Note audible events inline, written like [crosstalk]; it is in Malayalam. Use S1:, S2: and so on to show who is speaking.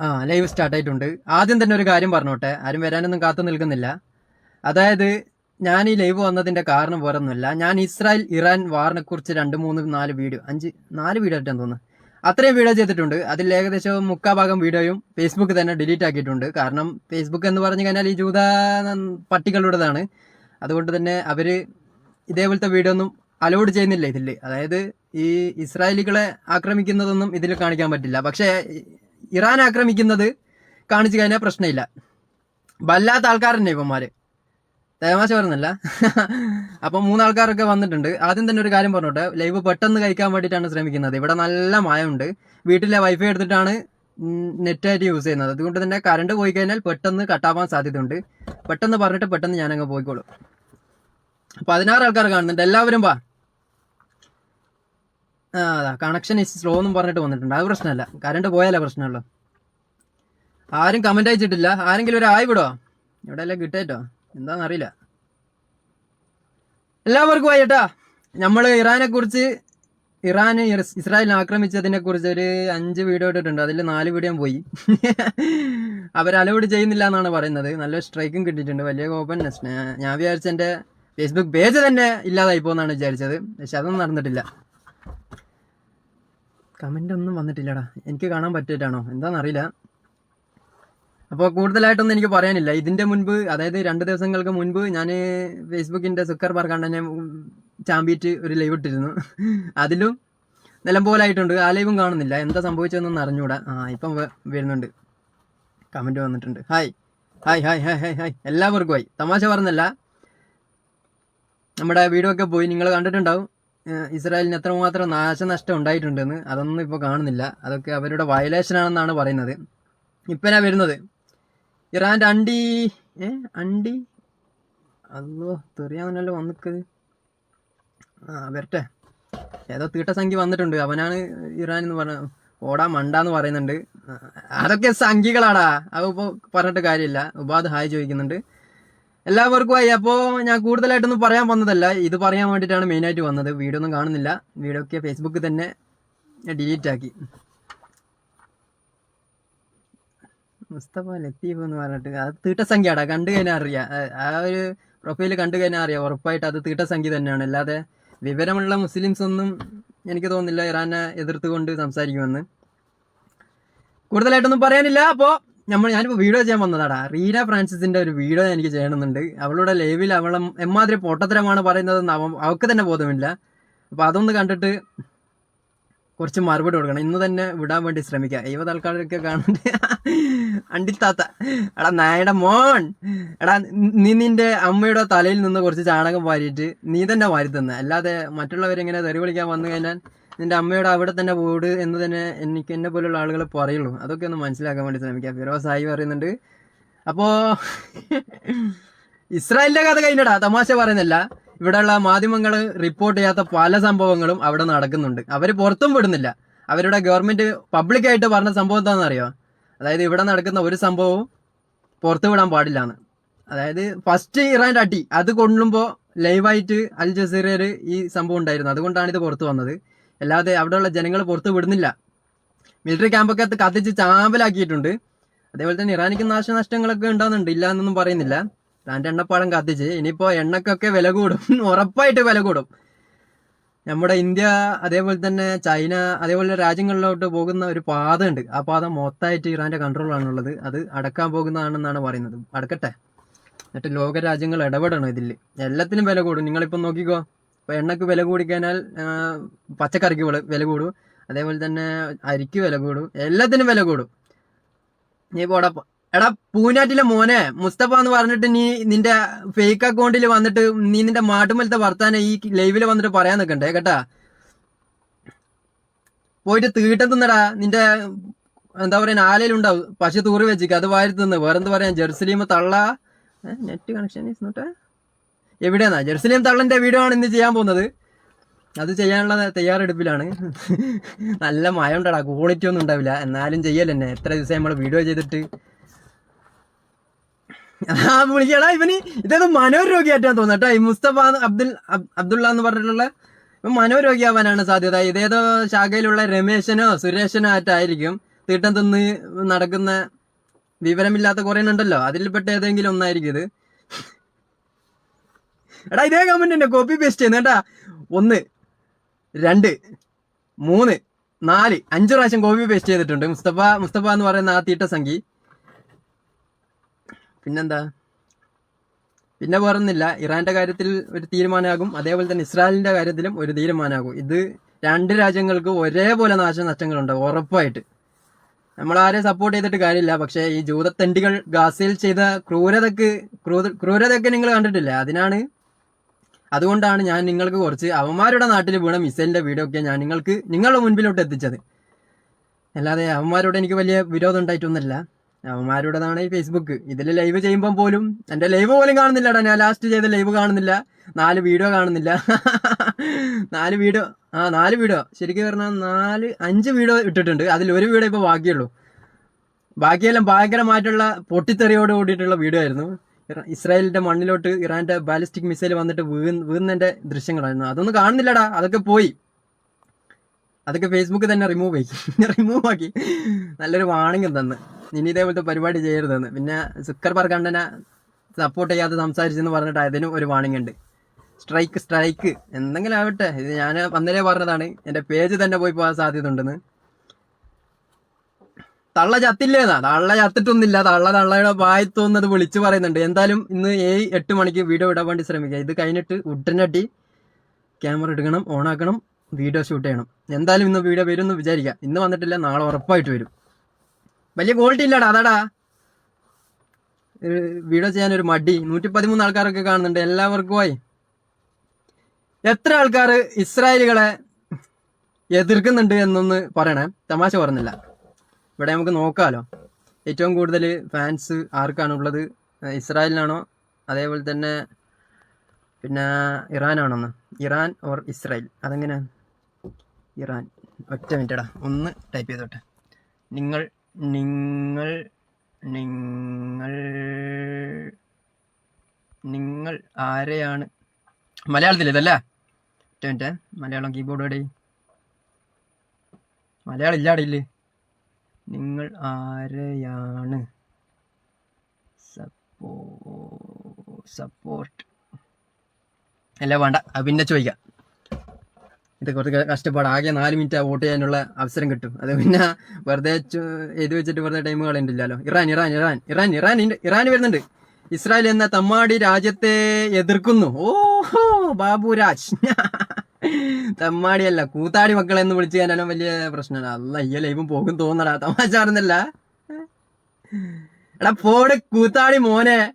S1: ആ ലൈവ് സ്റ്റാർട്ട് ആയിട്ടുണ്ട്. ആദ്യം തന്നെ ഒരു കാര്യം പറഞ്ഞോട്ടെ. ആരും വരാനൊന്നും കാത്തു നിൽക്കുന്നില്ല. അതായത് ഞാൻ ഈ ലൈവ് വന്നതിന്റെ കാരണം വേറൊന്നുമില്ല. ഞാൻ ഇസ്രായേൽ ഇറാൻ വാറിനെ കുറിച്ച് രണ്ട് മൂന്ന് നാല് വീഡിയോ അഞ്ച് നാല് വീഡിയോ ആയിട്ടാണ് തോന്നുന്നു. അത്രയും വീഡിയോ ചെയ്തിട്ടുണ്ട്. അതിൽ ഏകദേശം മുക്കാ ഭാഗം വീഡിയോയും ഫേസ്ബുക്ക് തന്നെ ഡിലീറ്റ് ആക്കിയിട്ടുണ്ട്. കാരണം ഫേസ്ബുക്ക് എന്ന് പറഞ്ഞു കഴിഞ്ഞാൽ ഈ ജൂത പട്ടികളുടേതാണ്. അതുകൊണ്ട് തന്നെ അവർ ഇതേപോലത്തെ വീഡിയോ ഒന്നും അലോഡ് ചെയ്യുന്നില്ല ഇതിൽ അതായത് ഈ ഇസ്രായേലികളെ ആക്രമിക്കുന്നതൊന്നും ഇതിൽ കാണിക്കാൻ പറ്റില്ല. പക്ഷേ ഇറാൻ ആക്രമിക്കുന്നത് കാണിച്ചു കഴിഞ്ഞാൽ പ്രശ്നമില്ല. വല്ലാത്ത ആൾക്കാരുണ്ട് ഇവന്മാര്. തേമാശ പറഞ്ഞല്ല. അപ്പം മൂന്നാൾക്കാരൊക്കെ വന്നിട്ടുണ്ട്. ആദ്യം തന്നെ ഒരു കാര്യം പറഞ്ഞോട്ടെ. ലൈവ് പെട്ടെന്ന് കഴിക്കാൻ വേണ്ടിയിട്ടാണ് ശ്രമിക്കുന്നത്. ഇവിടെ നല്ല മഴയുണ്ട്. വീട്ടിലെ വൈഫൈ എടുത്തിട്ടാണ് നെറ്റായിട്ട് യൂസ് ചെയ്യുന്നത്. അതുകൊണ്ട് തന്നെ കറണ്ട് പോയി കഴിഞ്ഞാൽ പെട്ടെന്ന് കട്ടാവാൻ സാധ്യതയുണ്ട്. പെട്ടെന്ന് പറഞ്ഞിട്ട് പെട്ടെന്ന് ഞാനങ്ങ് പോയിക്കോളും. പതിനാറ് ആൾക്കാർ കാണുന്നുണ്ട്. എല്ലാവരും വാ. കണക്ഷൻ ഇസ് സ്ലോ എന്നും പറഞ്ഞിട്ട് വന്നിട്ടുണ്ട്. അത് പ്രശ്നമല്ല. കറണ്ട് പോയാലേ പ്രശ്നമുള്ളൂ. ആരും കമന്റ് അയച്ചിട്ടില്ല. ആരെങ്കിലും ഒരു ആയി വിടോ ഇവിടെ എല്ലാം കിട്ടേറ്റോ എന്താണെന്നറിയില്ല എല്ലാവർക്കും ആയിട്ടാ നമ്മൾ ഇറാനെ കുറിച്ച് ഇറാൻ ഇസ്രായേലിനെ ആക്രമിച്ചതിനെ കുറിച്ച് ഒരു അഞ്ച് വീഡിയോ ഇട്ടിട്ടുണ്ട്. അതിൽ നാല് വീഡിയോ പോയി. അവർ അലോഡ് ചെയ്യുന്നില്ല എന്നാണ് പറയുന്നത് നല്ല സ്ട്രൈക്കും കിട്ടിയിട്ടുണ്ട്. വലിയ കോപ്പൻ ഞാൻ വിചാരിച്ച എന്റെ ഫേസ്ബുക്ക് പേജ് തന്നെ ഇല്ലാതായി പോകുന്നതാണ് വിചാരിച്ചത്. പക്ഷെ അതൊന്നും നടന്നിട്ടില്ല. കമന്റ് ഒന്നും വന്നിട്ടില്ലടാ. എനിക്ക് കാണാൻ പറ്റിയിട്ടാണോ? എന്താണെന്നറിയില്ല അപ്പോൾ കൂടുതലായിട്ടൊന്നും എനിക്ക് പറയാനില്ല. ഇതിന്റെ മുൻപ് അതായത് രണ്ട് ദിവസങ്ങൾക്ക് മുൻപ് ഞാൻ ഫേസ്ബുക്കിന്റെ സുക്കർ പാർക്കാണ്ടനെ ചാമ്പിയിട്ട് ഒരു ലൈവ് ഇട്ടിരുന്നു. അതിലും നിലമ്പോലായിട്ടുണ്ട് ആ ലൈവും കാണുന്നില്ല. എന്താ സംഭവിച്ചതെന്നൊന്നും അറിഞ്ഞൂടാ. ആ ഇപ്പം വരുന്നുണ്ട്. കമന്റ് വന്നിട്ടുണ്ട്. Hi hi hi hi hi hi എല്ലാവർക്കും ആയി. തമാശ പറഞ്ഞല്ല. നമ്മുടെ വീഡിയോ ഒക്കെ പോയി. നിങ്ങൾ കണ്ടിട്ടുണ്ടാവും. ഇസ്രായേലിന് എത്രമാത്രം നാശനഷ്ടം ഉണ്ടായിട്ടുണ്ടെന്ന് അതൊന്നും ഇപ്പോൾ കാണുന്നില്ല. അതൊക്കെ അവരുടെ വയലേഷൻ ആണെന്നാണ് പറയുന്നത്. ഇപ്പനാ വരുന്നത്. ഇറാന്റെ അണ്ടി ഏ അണ്ടി അല്ലോ തെറിയാവനല്ലോ വന്നിക്കത് ആ വരട്ടെ. ഏതോ തീട്ടസംഖ്യ വന്നിട്ടുണ്ട്. അവനാണ് ഇറാൻ എന്ന് പറഞ്ഞ ഓടാ മണ്ടാന്ന് പറയുന്നുണ്ട്. അതൊക്കെ സംഖ്യകളാടാ. അത് ഇപ്പോൾ പറഞ്ഞിട്ട് കാര്യമില്ല. ഉപാധ് ഹായ് ചോദിക്കുന്നുണ്ട്. എല്ലാവർക്കും ആയി. അപ്പോൾ ഞാൻ കൂടുതലായിട്ടൊന്നും പറയാൻ വന്നതല്ല. ഇത് പറയാൻ വേണ്ടിയിട്ടാണ് മെയിനായിട്ട് വന്നത്. വീഡിയോ ഒന്നും കാണുന്നില്ല. വീഡിയോ ഒക്കെ ഫേസ്ബുക്കിൽ തന്നെ ഡിലീറ്റ് ആക്കി. മുസ്തഫ ലത്തീഫ് എന്ന് പറഞ്ഞിട്ട് അത് തീട്ടസംഖ്യയാടാ. കണ്ടു കഴിഞ്ഞാൽ അറിയാം. ആ- ഒരു പ്രൊഫൈൽ കണ്ടു കഴിഞ്ഞാൽ അറിയാം. ഉറപ്പായിട്ട് അത് തീട്ടസംഖ്യ തന്നെയാണ്. അല്ലാതെ വിവരമുള്ള മുസ്ലിംസ് ഒന്നും എനിക്ക് തോന്നുന്നില്ല ഇറാനെ എതിർത്തുകൊണ്ട് സംസാരിക്കുമെന്ന്. കൂടുതലായിട്ടൊന്നും പറയാനില്ല. അപ്പോൾ നമ്മൾ ഞാനിപ്പോൾ വീഡിയോ ചെയ്യാൻ വന്നതാടാ. റീന ഫ്രാൻസിസിന്റെ ഒരു വീഡിയോ എനിക്ക് ചെയ്യണമെന്നുണ്ട്. അവളുടെ ലൈവിൽ അവൾ എമ്മാതിരി പൊട്ടത്തരമാണ് പറയുന്നതെന്ന് അവ അവൾക്ക് തന്നെ ബോധമില്ല. അപ്പോൾ അതൊന്ന് കണ്ടിട്ട് കുറച്ച് മറുപടി കൊടുക്കണം. ഇന്ന് തന്നെ വിടാൻ വേണ്ടി ശ്രമിക്കാം. എഴുപത് ആൾക്കാരൊക്കെ കാണുന്നുണ്ട്. അണ്ടിത്താത്ത എടാ നായയുടെ മോൻ. എടാ നീ നിന്റെ അമ്മയുടെ തലയിൽ നിന്ന് കുറച്ച് ചാണകം വാരിയിട്ട് നീ തന്നെ വാരി തന്നെ. അല്ലാതെ മറ്റുള്ളവരെങ്ങനെ തെറി വിളിക്കാൻ വന്നു കഴിഞ്ഞാൽ നിന്റെ അമ്മയോട് അവിടെ തന്നെ പോട് എന്ന് തന്നെ എനിക്ക് എന്നെ പോലുള്ള ആളുകൾ പറയുള്ളൂ. അതൊക്കെ ഒന്ന് മനസ്സിലാക്കാൻ വേണ്ടി ശ്രമിക്കാം. ഫിറോസ് ആയി പറയുന്നുണ്ട് അപ്പോ ഇസ്രായേലിന്റെ കഥ കഴിഞ്ഞടാ. തമാശ പറയുന്നില്ല. ഇവിടെയുള്ള മാധ്യമങ്ങൾ റിപ്പോർട്ട് ചെയ്യാത്ത പല സംഭവങ്ങളും അവിടെ നടക്കുന്നുണ്ട്. അവർ പുറത്തും വിടുന്നില്ല. അവരുടെ ഗവൺമെന്റ് പബ്ലിക്കായിട്ട് പറഞ്ഞ സംഭവം എന്താണെന്നറിയോ? അതായത് ഇവിടെ നടക്കുന്ന ഒരു സംഭവവും പുറത്തു വിടാൻ പാടില്ല എന്ന് അതായത് ഫസ്റ്റ് ഇറാന്റെ അടി അത് കൊള്ളുമ്പോൾ ലൈവായിട്ട് അൽ ജസീറയിൽ ഈ സംഭവം ഉണ്ടായിരുന്നു. അതുകൊണ്ടാണ് ഇത് പുറത്തു വന്നത്. അല്ലാതെ അവിടെയുള്ള ജനങ്ങൾ പുറത്ത് വിടുന്നില്ല. മിലിറ്ററി ക്യാമ്പൊക്കെ അത് കത്തിച്ച് ചാമ്പലാക്കിയിട്ടുണ്ട്. അതേപോലെ തന്നെ ഇറാനിക്ക് നാശനഷ്ടങ്ങളൊക്കെ ഉണ്ടാകുന്നുണ്ട്. ഇല്ല എന്നൊന്നും പറയുന്നില്ല. താന്റെ എണ്ണപ്പാടം കത്തിച്ച് ഇനിയിപ്പോൾ എണ്ണക്കൊക്കെ വില കൂടും. [laughs] ഉറപ്പായിട്ട് വില കൂടും. നമ്മുടെ ഇന്ത്യ അതേപോലെ തന്നെ ചൈന അതേപോലെ രാജ്യങ്ങളിലോട്ട് പോകുന്ന ഒരു പാത ഉണ്ട് ആ പാത മൊത്തമായിട്ട് ഇറാന്റെ കൺട്രോളാണുള്ളത് അത് അടക്കാൻ പോകുന്നതാണെന്നാണ് പറയുന്നത്. അടക്കട്ടെ. എന്നിട്ട് ലോക രാജ്യങ്ങൾ ഇടപെടണം ഇതിൽ എല്ലാത്തിനും വില കൂടും. നിങ്ങളിപ്പം നോക്കിക്കോ. ഇപ്പൊ എണ്ണക്ക് വില കൂടിക്കഴിഞ്ഞാൽ പച്ചക്കറിക്ക് വില- കൂടും. അതേപോലെ തന്നെ അരിക്ക് വില കൂടും. എല്ലാത്തിനും വില കൂടും. നീ പോടാ എടാ പൂനാറ്റിലെ മോനെ മുസ്തഫ എന്ന് പറഞ്ഞിട്ട് നീ നിന്റെ ഫേക്ക് അക്കൗണ്ടിൽ വന്നിട്ട് നീ നിന്റെ മാട്ടുമലത്തെ വർത്താനം ഈ ലൈവിൽ വന്നിട്ട് പറയാൻ നിൽക്കണ്ടേ കേട്ടാ? പോയിട്ട് തീട്ടം തിന്നടാ നിന്റെ എന്താ പറയാ ആലയിലുണ്ടാവും പശു തൂറി വെച്ചിക്ക് അത് വാരി തിന്ന്. വേറെന്ത് പറയാൻ ജെറുസലേം തള്ള. നെറ്റ് കണക്ഷൻ ഇസ് നോട്ട് എവിടെയാന്നാ? ജെറുസലേം തള്ളന്റെ വീഡിയോ ആണ് ഇന്ന് ചെയ്യാൻ പോകുന്നത്. അത് ചെയ്യാനുള്ള തയ്യാറെടുപ്പിലാണ്. നല്ല മഴ ഉണ്ടടാ. ക്വാളിറ്റി ഒന്നും ഉണ്ടാവില്ല. എന്നാലും ചെയ്യലെന്നെ എത്ര ദിവസം നമ്മൾ വീഡിയോ ചെയ്തിട്ട്. ആ വിളിക്കടാ ഇവന്. ഇതൊരു മനോരോഗിയായിട്ടാണ് തോന്നുന്നത് കേട്ടോ. ഈ മുസ്തഫ അബ്ദുൽ അബ്ദുള്ള എന്ന് പറഞ്ഞിട്ടുള്ള മനോരോഗിയാവാനാണ് സാധ്യത. ഇതേതോ ശാഖയിലുള്ള രമേശനോ സുരേഷനോ ആയിട്ടായിരിക്കും തീട്ടം തിന്ന് നടക്കുന്ന വിവരമില്ലാത്ത കുറേ ഉണ്ടല്ലോ അതിൽപ്പെട്ട ഏതെങ്കിലും ഒന്നായിരിക്കും ഇത്. എടാ ഇതേ കമന്റ് തന്നെ കോപ്പി പേസ്റ്റ് ചെയ്യുന്ന കേട്ടാ. ഒന്ന് രണ്ട് മൂന്ന് നാല് അഞ്ച് പ്രാവശ്യം കോപ്പി പേസ്റ്റ് ചെയ്തിട്ടുണ്ട്. മുസ്തഫ മുസ്തഫ എന്ന് പറയുന്ന ആ തീട്ട സംഖ്യ. പിന്നെന്താ? പിന്നെ പറയുന്നില്ല ഇറാന്റെ കാര്യത്തിൽ ഒരു തീരുമാനമാകും. അതേപോലെ തന്നെ ഇസ്രായേലിന്റെ കാര്യത്തിലും ഒരു തീരുമാനമാകും. ഇത് രണ്ട് രാജ്യങ്ങൾക്ക് ഒരേപോലെ നാശനഷ്ടങ്ങളുണ്ട് ഉറപ്പായിട്ട്. നമ്മൾ ആരെയും സപ്പോർട്ട് ചെയ്തിട്ട് കാര്യമില്ല. പക്ഷേ ഈ ജൂതത്തണ്ടികൾ ഗാസയിൽ ചെയ്ത ക്രൂരതക്ക് ക്രൂര- ക്രൂരതയൊക്കെ നിങ്ങൾ കണ്ടിട്ടില്ല? അതിനാണ് അതുകൊണ്ടാണ് ഞാൻ നിങ്ങൾക്ക് കുറച്ച് അവന്മാരുടെ നാട്ടിൽ വീണ മിസൈലിന്റെ വീഡിയോ ഒക്കെ ഞാൻ നിങ്ങൾക്ക് നിങ്ങളുടെ മുൻപിലോട്ട് എത്തിച്ചത്. അല്ലാതെ അവന്മാരോട് എനിക്ക് വലിയ വിരോധം ഉണ്ടായിട്ടൊന്നുമില്ല. അവന്മാരുടേതാണ് ഈ ഫേസ്ബുക്ക് ഇതിൽ ലൈവ് ചെയ്യുമ്പോൾ പോലും എന്റെ ലൈവ് പോലും കാണുന്നില്ലടാ. ഞാൻ ലാസ്റ്റ് ചെയ്ത ലൈവ് കാണുന്നില്ല. നാല് വീഡിയോ കാണുന്നില്ല. [laughs] നാല് വീഡിയോ ആ നാല് വീഡിയോ ശരിക്കും പറഞ്ഞാൽ നാല് അഞ്ച് വീഡിയോ ഇട്ടിട്ടുണ്ട്. അതിൽ ഒരു വീഡിയോ ഇപ്പോൾ ബാക്കിയുള്ളൂ. ബാക്കിയെല്ലാം ഭയങ്കരമായിട്ടുള്ള പൊട്ടിത്തെറിയോട് കൂടിയിട്ടുള്ള വീഡിയോ ആയിരുന്നു. ഇസ്രായേലിന്റെ മണ്ണിലോട്ട് ഇറാന്റെ ബാലിസ്റ്റിക് മിസൈൽ വന്നിട്ട് വീഴുന്നതിന്റെ ദൃശ്യങ്ങളായിരുന്നു. അതൊന്നും കാണുന്നില്ലടാ. അതൊക്കെ പോയി. അതൊക്കെ ഫേസ്ബുക്ക് തന്നെ റിമൂവ് ആക്കി റിമൂവ് ആക്കി. നല്ലൊരു വാണിംഗ് തന്ന്. ഇനി ഇതേപോലത്തെ പരിപാടി ചെയ്യരുതെന്ന് പിന്നെ സുക്കർ കണ്ടനെ സപ്പോർട്ട് ചെയ്യാതെ സംസാരിച്ചെന്ന് പറഞ്ഞിട്ട് അതിനും ഒരു വാണിംഗ് ഉണ്ട്. സ്ട്രൈക്ക് സ്ട്രൈക്ക് എന്തെങ്കിലും ആവട്ടെ. ഇത് ഞാൻ അന്നേരെ പറഞ്ഞതാണ്. എന്റെ പേജ് തന്നെ പോയി പോകാൻ സാധ്യത ഉണ്ടെന്ന്. തള്ള ചത്തില്ലേന്നാ തള്ള ചത്തിട്ടൊന്നുമില്ല. തള്ള തള്ളയുടെ വായി തോന്നുന്നത് വിളിച്ചു പറയുന്നുണ്ട്. എന്തായാലും ഇന്ന് ഏഴ് എട്ട് മണിക്ക് വീഡിയോ ഇടാൻ വേണ്ടി ശ്രമിക്കുക. ഇത് കഴിഞ്ഞിട്ട് ഉടനടി ക്യാമറ എടുക്കണം ഓണാക്കണം വീഡിയോ ഷൂട്ട് ചെയ്യണം. എന്തായാലും ഇന്ന് വീഡിയോ വരും എന്ന് വിചാരിക്കുക. ഇന്ന് വന്നിട്ടില്ല നാളെ ഉറപ്പായിട്ട് വരും. വലിയ ക്വാളിറ്റി ഇല്ലടാ അതാടാ. വീഡിയോ ചെയ്യാൻ ഒരു മടി. നൂറ്റി പതിമൂന്ന് ആൾക്കാരൊക്കെ കാണുന്നുണ്ട്. എല്ലാവർക്കുമായി എത്ര ആൾക്കാർ ഇസ്രായേലുകളെ എതിർക്കുന്നുണ്ട് എന്നൊന്ന് പറയണേ. തമാശ പറഞ്ഞില്ല. ഇവിടെ നമുക്ക് നോക്കാമല്ലോ ഏറ്റവും കൂടുതൽ ഫാൻസ് ആർക്കാണുള്ളത്? ഇസ്രായേലിനാണോ? അതേപോലെ തന്നെ പിന്നെ ഇറാനാണോന്ന്? Iran or Israel? അതെങ്ങനെ? ഇറാൻ. ഒറ്റ മിനിറ്റടാ. ഒന്ന് ടൈപ്പ് ചെയ്തോട്ടെ. നിങ്ങൾ നിങ്ങൾ നിങ്ങൾ നിങ്ങൾ ആരെയാണ്? മലയാളത്തിൽ ഇതല്ലേ? ഒറ്റ മിനിറ്റ്. മലയാളം കീബോർഡ് എവിടെ? മലയാളം ഇല്ലാടില്ലേ നിങ്ങൾ ആരെയാണ്? സപ്പോ സപ്പോർട്ട് അല്ല വേണ്ട. പിന്നെ ചോദിക്കാം. ഇത് കുറച്ച് കഷ്ടപ്പാട്. ആകെ നാല് മിനിറ്റ് വോട്ട് ചെയ്യാനുള്ള അവസരം കിട്ടും. അത് പിന്നെ വെറുതെ എഴുതി വെച്ചിട്ട് വെറുതെ time കളയുന്നില്ലല്ലോ. Iran Iran Iran Iran Iran Iran വരുന്നുണ്ട്. ഇസ്രായേൽ എന്ന തമ്മാടി രാജ്യത്തെ എതിർക്കുന്നു. ഓഹോ ബാബുരാജ്. [laughs] തമ്മാടിയല്ല കൂത്താടി മക്കളെ എന്ന് വിളിച്ചു കഴിഞ്ഞാലും വലിയ പ്രശ്നമാണ് അല്ല ഈ ലൈവും പോകും തോന്നടാ തമാശ പറഞ്ഞല്ല. എടാ പോട് കൂത്താടി മോനെ.